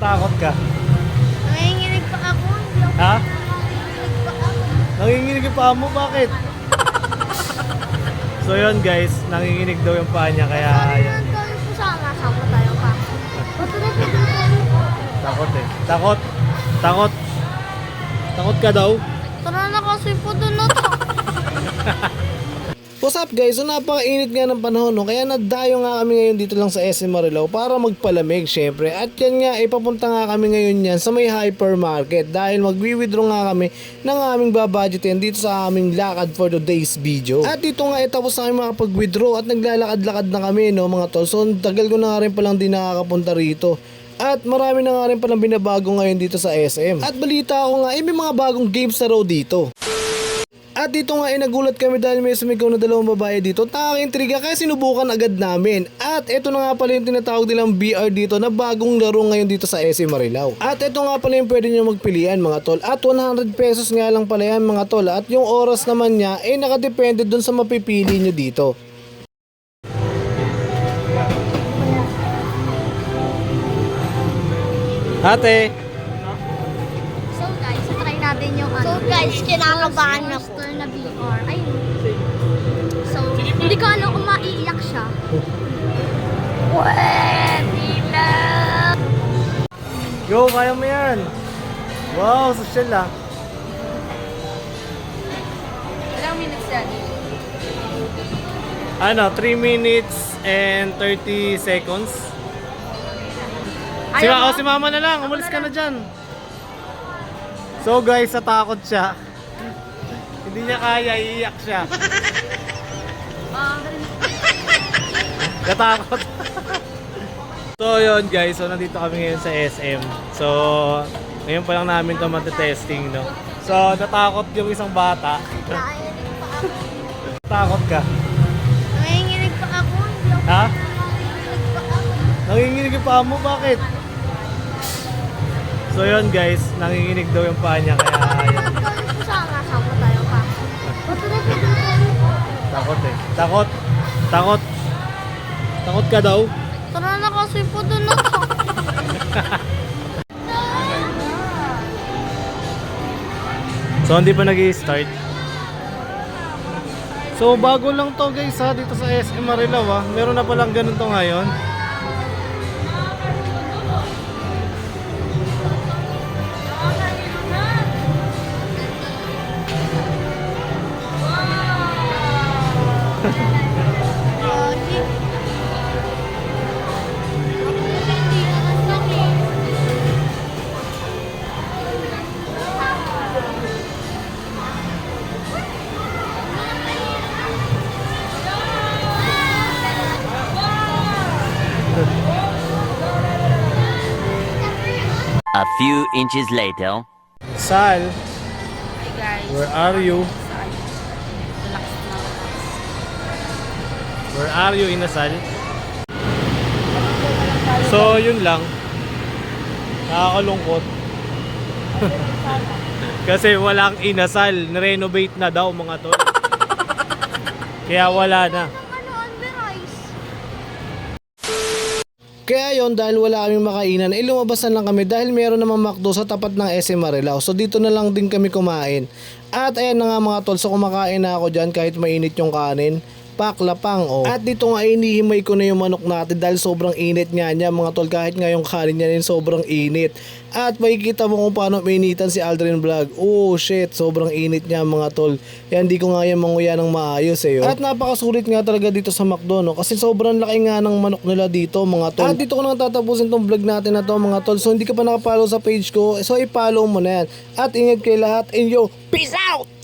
Takot ka. Nanginginig pa ako. Ha? nanginginig yung paa mo, bakit? so yun guys, nanginginig daw yung paa niya kaya Sorry yan. na dahil po sana sama tayo pa. Ba't ulit na tayo? Takot eh. Takot. Takot. Takot ka daw? Tara na kasi po doon na to. What's up guys? So napakainit nga ng panahon no? Kaya nadayo nga kami ngayon dito lang sa SM Marilao para magpalamig syempre. At yan nga, ipapunta nga kami ngayon yan sa may hypermarket dahil magwi-withdraw nga kami ng aming babudgetin dito sa aming lakad for today's video. At dito nga, eh, tapos na kami makapag-withdraw at naglalakad-lakad na kami no mga tol. So tagal ko na rin palang di nakakapunta rito. At marami na nga rin palang binabago ngayon dito sa SM. At balita ko nga, eh, may mga bagong games na raw dito. At dito nga ay nagulat kami dahil may sumigaw na dalawang babae dito. Nakaka-intriga kaya sinubukan agad namin. At ito na nga pala yung tinatawag nilang BR dito na bagong laro ngayon dito sa SM Marilao. At ito nga pala yung pwede nyo magpilian mga tol. At 100 pesos nga lang pala yan mga tol. At yung oras naman niya ay nakadepende dun sa mapipili nyo dito. Ate! So guys, try natin yung ano. So guys, kinakabahan na po. na VR. Ay. So, hindi ko alam kung maiiyak siya. Pwede na! Go, kaya mo yan! Wow, social ah. Ilang minutes yan? Ano, 3 minutes and 30 seconds. Si, ma- oh, si mama na lang, umalis ka na dyan. So guys, natakot siya. Hindi niya kaya, iiyak siya. Natakot. so yun guys, so nandito kami ngayon sa SM. So, ngayon pa lang namin ito testing no. So, natakot yung isang bata. Takot ka. Nanginginig pa ako. Ha? nanginginig pa ako. Bakit? So yun guys, nanginginig daw yung paa niya kaya tayo? Takot eh. Takot. Takot. Takot ka daw? Tara na kasi po doon na. So hindi pa nag start So bago lang to guys ha, dito sa SM Marilao ha. Meron na palang ganun to ngayon. Few inches later. Sal, Hey guys. where are you? Relax na. Where are you, Inasal? So, yun lang. Nakakalungkot. Kasi walang inasal. Nirenovate na daw mga tol. Kaya wala na. Kaya yon dahil wala kaming makainan, eh lumabasan lang kami dahil meron namang McDo sa tapat ng SM Marilao. So dito na lang din kami kumain. At ayan na nga mga tol, so kumakain na ako dyan kahit mainit yung kanin. Paklapang oh. At dito nga inihimay ko na yung manok natin dahil sobrang init nga niya mga tol kahit nga yung kanin niya rin sobrang init. At makikita mo kung paano mainitan si Aldrin Vlog. Oh shit, sobrang init niya mga tol. Yan di ko nga yan manguya ng maayos eh. oh. At napakasulit nga talaga dito sa McDo no kasi sobrang laki nga ng manok nila dito mga tol. At dito ko na tatapusin tong vlog natin na to mga tol. So hindi ka pa nakapollow sa page ko, so i-follow mo na yan. At ingat kay lahat and yo, peace out!